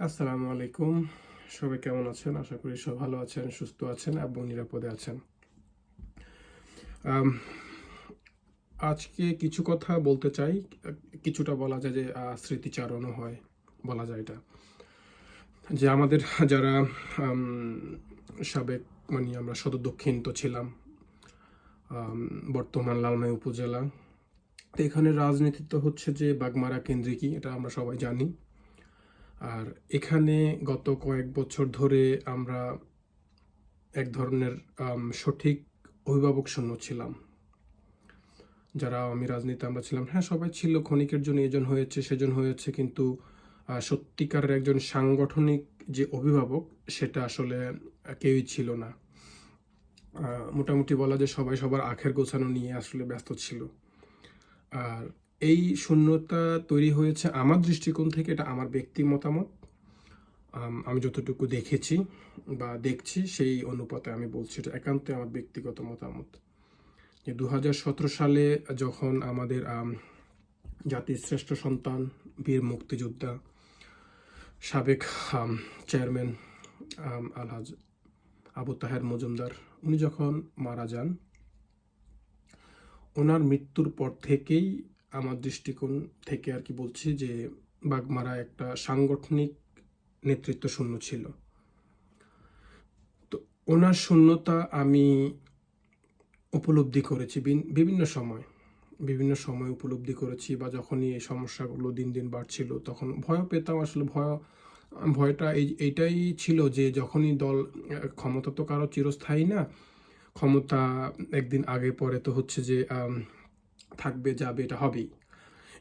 আসসালামু আলাইকুম। সবাই কেমন আছেন? আশা করি সব ভালো আছেন, সুস্থ আছেন এবং নিরাপদে আছেন। আজকে কিছু কথা বলতে চাই। কিছুটা বলা যায় যে স্মৃতিচারণও হয়, বলা যায় এটা। যে আমাদের যারা সাবেক মানে আমরা সদর দক্ষিণ তো ছিলাম বর্তমান লালমাই উপজেলা, তো এখানে রাজনীতি তো হচ্ছে যে বাগমারা কেন্দ্রিকই এটা আমরা সবাই জানি। আর এখানে গত কয়েক বছর ধরে আমরা এক ধরনের সঠিক অভিভাবক শূন্য ছিলাম। যারা আমি রাজনীতি আমরা ছিলাম। হ্যাঁ সবাই ছিল, ক্ষণিকের জন্য এজন হয়েছে, সেজন হয়েছে, কিন্তু সত্যিকারের একজন সাংগঠনিক যে অভিভাবক, সেটা আসলে কেউই ছিল না। মোটামুটি বলা যে সবাই সবার আখের গোছানো নিয়ে আসলে ব্যস্ত ছিল। আর এই শূন্যতা তৈরি হয়েছে আমার দৃষ্টিকোণ থেকে, এটা আমার ব্যক্তি মতামত। আমি যতটুকু দেখেছি বা দেখছি, সেই অনুপাতে আমি বলছি এটা একান্ত আমার ব্যক্তিগত মতামত। যে দু হাজার সতেরো সালে যখন আমাদের জাতির শ্রেষ্ঠ সন্তান, বীর মুক্তিযোদ্ধা, সাবেক চেয়ারম্যান আলহাজ আবু তাহের মজুমদার, উনি যখন মারা যান, ওনার মৃত্যুর পর থেকেই আমার দৃষ্টিকোণ থেকে আর কি বলছি যে বাগমারা একটা সাংগঠনিক নেতৃত্ব শূন্য ছিল। তো ওনার শূন্যতা আমি উপলব্ধি করেছি বিভিন্ন সময়। বিভিন্ন সময় উপলব্ধি করেছি বা যখনই এই সমস্যাগুলো দিন দিন বাড়ছিল তখন ভয় পেতাম, আসলে ভয়, ভয়টা এই, এইটাই ছিল যে যখনই দল, ক্ষমতা তো কারও চিরস্থায়ী না, ক্ষমতা একদিন আগে পরে তো হচ্ছে যে থাকবে, যাবে, এটা হবেই।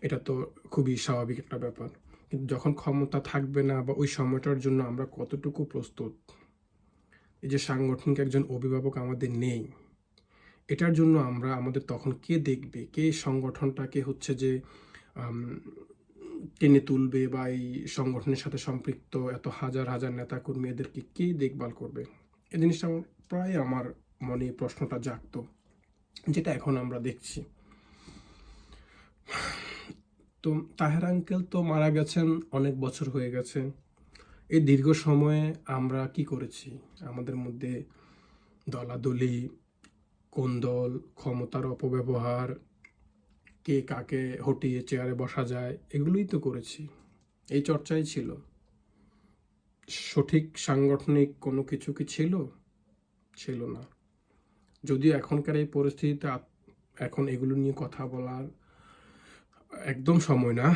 এটা তো খুবই স্বাভাবিক একটা ব্যাপার। কিন্তু যখন ক্ষমতা থাকবে না বা ওই সময়টার জন্য আমরা কতটুকু প্রস্তুত? এই যে সাংগঠনিক একজন অভিভাবক আমাদের নেই। এটার জন্য আমরা, আমাদের তখন কে দেখবে? কে সংগঠনটাকে হচ্ছে যে টেনে তুলবে বা এই সংগঠনের সাথে সম্পৃক্ত এত হাজার হাজার নেতাকর্মী এদেরকে কে দেখভাল করবে? এই জিনিসটা প্রায় আমার মনে প্রশ্নটা জাগত, যেটা এখন আমরা দেখছি। তো তাহের আঙ্কেল তো মারা গেছেন অনেক বছর হয়ে গেছে। এই দীর্ঘ সময়ে আমরা কি করেছি? আমাদের মধ্যে দলাদলি কোন দল ক্ষমতার অপব্যবহার, কে কাকে হটিয়ে চেয়ারে বসা যায়, এগুলোই তো করেছি। এই চর্চাই ছিল। সঠিক সাংগঠনিক কোনো কিছু কি ছিল? ছিল না। যদিও এখনকার এই পরিস্থিতিতে এখন এগুলো নিয়ে কথা বলার একদম সময় না।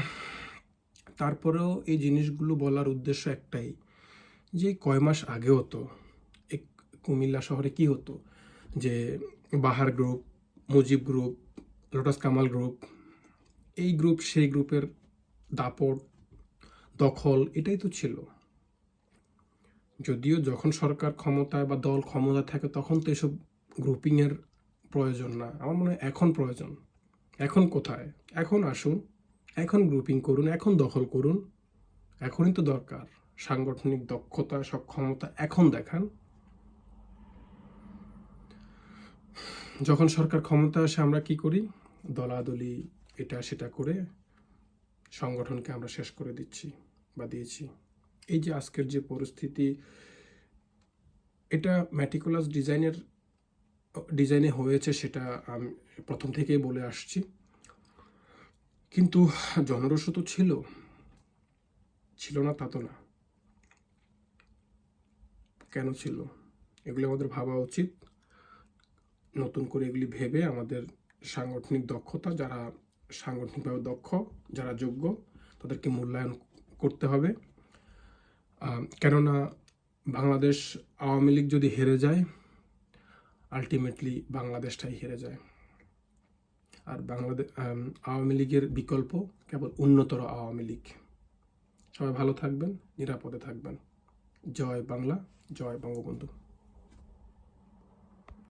তারপরেও এই জিনিসগুলো বলার উদ্দেশ্য একটাই, যে কয় মাস আগে হতো এক কুমিল্লা শহরে কি হতো? যে Bahar group, Mujib group, Lotus Kamal group, এই গ্রুপ, সেই গ্রুপের দাপট, দখল এটাই তো ছিল। যদিও যখন সরকার ক্ষমতায় বা দল ক্ষমতায় থাকে তখন তো এসব গ্রুপিংয়ের প্রয়োজন না। আমার মনে হয় এখন প্রয়োজন। এখন কোথায়? এখন আসুন, এখন গ্রুপিং করুন, এখন দখল করুন। এখনই তো দরকার। সাংগঠনিক দক্ষতা সক্ষমতা এখন দেখান। যখন সরকার ক্ষমতা আসে, আমরা কি করি? দলাদলি, এটা সেটা করে সংগঠনকে আমরা শেষ করে দিচ্ছি বা দিয়েছি। এই যে আজকের যে পরিস্থিতি, এটা ম্যাটিকুলাস ডিজাইনের ডিজাইনে হয়েছে সেটা প্রথম থেকেই বলে আসছি। কিন্তু জনরস তো ছিল। ছিল না, তা তো না। কেন ছিল? এগুলি আমাদের ভাবা উচিত। নতুন করে এগুলি ভেবে আমাদের সাংগঠনিক দক্ষতা, যারা সাংগঠনিকভাবে দক্ষ, যারা যোগ্য, তাদেরকে মূল্যায়ন করতে হবে। কেননা বাংলাদেশ আওয়ামী লীগ যদি হেরে যায় আলটিমেটলি বাংলাদেশটাই হেরে যায়। আর বাংলাদেশ আওয়ামী লীগের বিকল্প কেবল উন্নতর আওয়ামী লীগ। সবাই ভালো থাকবেন, নিরাপদে থাকবেন। জয় বাংলা, জয় বঙ্গবন্ধু।